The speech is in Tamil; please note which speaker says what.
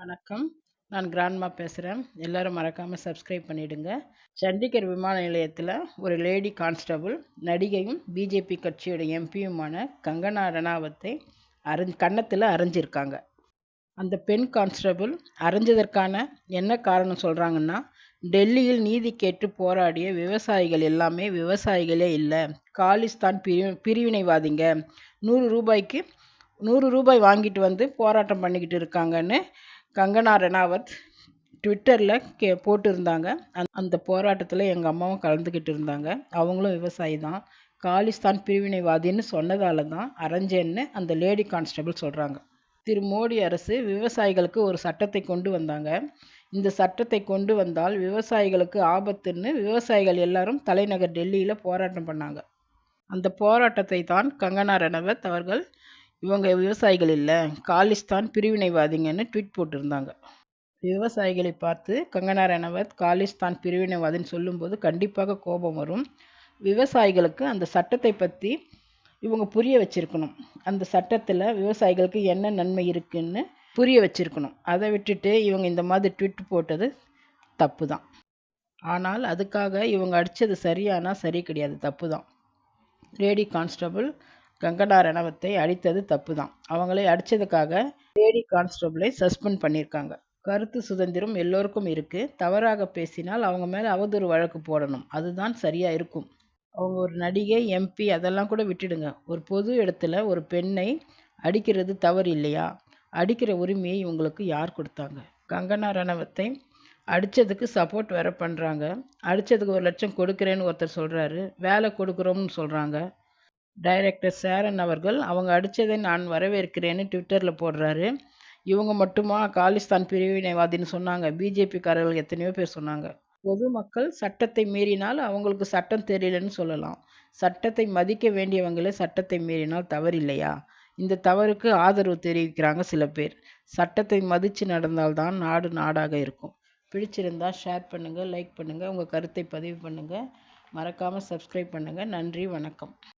Speaker 1: வணக்கம். நான் கிராண்ட்மா பேசுகிறேன் எல்லாரும் மறக்காமல் சப்ஸ்கிரைப் பண்ணிவிடுங்க சண்டிகர் விமான நிலையத்தில் ஒரு லேடி கான்ஸ்டபுள் நடிகையும் பிஜேபி கட்சியோட எம்பியுமான கங்கனா ரணாவத்தை அரைஞ் கன்னத்தில் அரைஞ்சிருக்காங்க அந்த பெண் கான்ஸ்டபுள் அரைஞ்சதற்கான என்ன காரணம் சொல்கிறாங்கன்னா டெல்லியில் நீதி கேட்டு போராடிய விவசாயிகள் எல்லாமே விவசாயிகளே இல்லை. காலிஸ்தான் பிரி பிரிவினைவாதிங்க. நூறு ரூபாய்க்கு நூறு ரூபாய் வாங்கிட்டு வந்து போராட்டம் பண்ணிக்கிட்டு இருக்காங்கன்னு கங்கனா ரெனாவத் ட்விட்டரில் கே போட்டிருந்தாங்க. அந் அந்த போராட்டத்தில் எங்கள் அம்மாவும் கலந்துக்கிட்டு இருந்தாங்க. அவங்களும் விவசாயி தான். காலிஸ்தான் பிரிவினைவாதின்னு சொன்னதால தான் அரஞ்சேன்னு அந்த லேடி கான்ஸ்டபிள் சொல்கிறாங்க திரு மோடி அரசு விவசாயிகளுக்கு ஒரு சட்டத்தை கொண்டு வந்தாங்க. இந்த சட்டத்தை கொண்டு வந்தால் விவசாயிகளுக்கு ஆபத்துன்னு விவசாயிகள் எல்லாரும் தலைநகர் டெல்லியில் போராட்டம் பண்ணாங்க. அந்த போராட்டத்தை தான் கங்கனா ரணவத் அவர்கள் இவங்க விவசாயிகள் இல்லை. காலிஸ்தான் பிரிவினைவாதிங்கன்னு ட்வீட் போட்டிருந்தாங்க. விவசாயிகளை பார்த்து கங்கனா ரணவத் காலிஸ்தான் பிரிவினைவாதின்னு சொல்லும்போது கண்டிப்பாக கோபம் வரும். விவசாயிகளுக்கு அந்த சட்டத்தை பற்றி இவங்க புரிய வச்சிருக்கணும். அந்த சட்டத்தில் விவசாயிகளுக்கு என்ன நன்மை இருக்குன்னு புரிய வச்சிருக்கணும். அதை விட்டுட்டு இவங்க இந்த மாதிரி ட்விட் போட்டது தப்பு தான் ஆனால் அதுக்காக இவங்க அடித்தது சரியானா சரி கிடையாது. தப்பு தான் லேடி கான்ஸ்டபுள் கங்கனா ரணவத்தை அடித்தது தப்பு தான் அவங்களை அடித்ததுக்காக லேடி கான்ஸ்டபிளை சஸ்பெண்ட் பண்ணியிருக்காங்க. கருத்து சுதந்திரம் எல்லோருக்கும் இருக்குது தவறாக பேசினால் அவங்க மேலே அவதூறு வழக்கு போடணும். அதுதான் சரியாக இருக்கும். அவங்க ஒரு நடிகை எம்பி அதெல்லாம் கூட விட்டுடுங்க. ஒரு பொது இடத்துல ஒரு பெண்ணை அடிக்கிறது தவறு இல்லையா? அடிக்கிற உரிமையை இவங்களுக்கு யார் கொடுத்தாங்க? கங்கனா ரணவத்தை அடித்ததுக்கு சப்போர்ட் வேற பண்ணுறாங்க அடித்ததுக்கு ஒரு லட்சம் கொடுக்குறேன்னு ஒருத்தர் சொல்கிறாரு வேலை கொடுக்குறோம்னு சொல்கிறாங்க டைரக்டர் சேரன் அவர்கள் அவங்க அடித்ததை நான் வரவேற்கிறேன்னு ட்விட்டரில் போடுறாரு. இவங்க மட்டுமா? காலிஸ்தான் பிரிவினைவாதின்னு சொன்னாங்க. பிஜேபிக்காரர்கள் எத்தனையோ பேர் சொன்னாங்க. பொதுமக்கள் சட்டத்தை மீறினால் அவங்களுக்கு சட்டம் தெரியலன்னு சொல்லலாம். சட்டத்தை மதிக்க வேண்டியவங்களே சட்டத்தை மீறினால் தவறில்லையா? இந்த தவறுக்கு ஆதரவு தெரிவிக்கிறாங்க சில பேர். சட்டத்தை மதித்து நடந்தால்தான் நாடு நாடாக இருக்கும். பிடிச்சிருந்தால் ஷேர் பண்ணுங்கள் லைக் பண்ணுங்கள் உங்கள் கருத்தை பதிவு பண்ணுங்கள் மறக்காமல் சப்ஸ்கிரைப் பண்ணுங்கள் நன்றி வணக்கம்.